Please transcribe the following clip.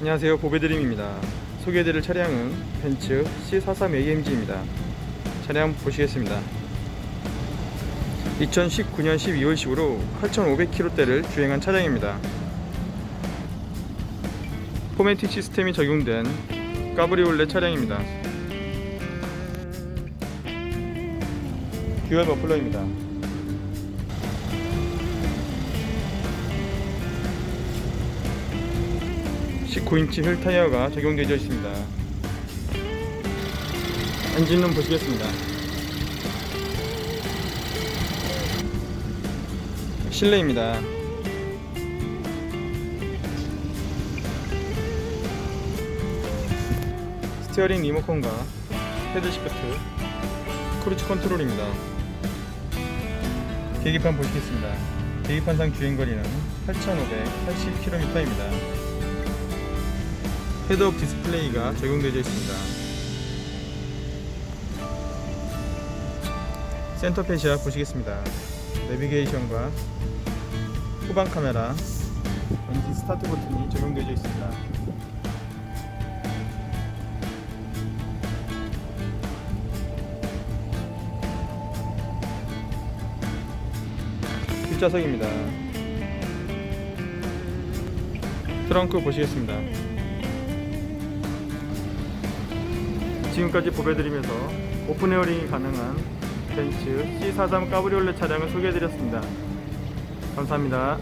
안녕하세요. 보배드림입니다. 소개해드릴 차량은 벤츠 C43AMG입니다. 차량 보시겠습니다. 2019년 12월식으로 8,500km대를 주행한 차량입니다. 포매틱 시스템이 적용된 까브리올레 차량입니다. 듀얼 머플러입니다 19인치 휠 타이어가 적용되어 있습니다. 엔진룸 보시겠습니다. 실내입니다. 스티어링 리모컨과 헤드 시프트, 크루즈 컨트롤입니다. 계기판 보시겠습니다. 계기판상 주행거리는 8,580km입니다. 헤드업 디스플레이가 적용되어 있습니다. 센터 페시아 보시겠습니다. 내비게이션과 후방 카메라, 엔진 스타트 버튼이 적용되어 있습니다. 뒷좌석입니다. 트렁크 보시겠습니다. 지금까지 보배드리면서 오픈 에어링이 가능한 벤츠 C43 까브리올레 차량을 소개해드렸습니다. 감사합니다.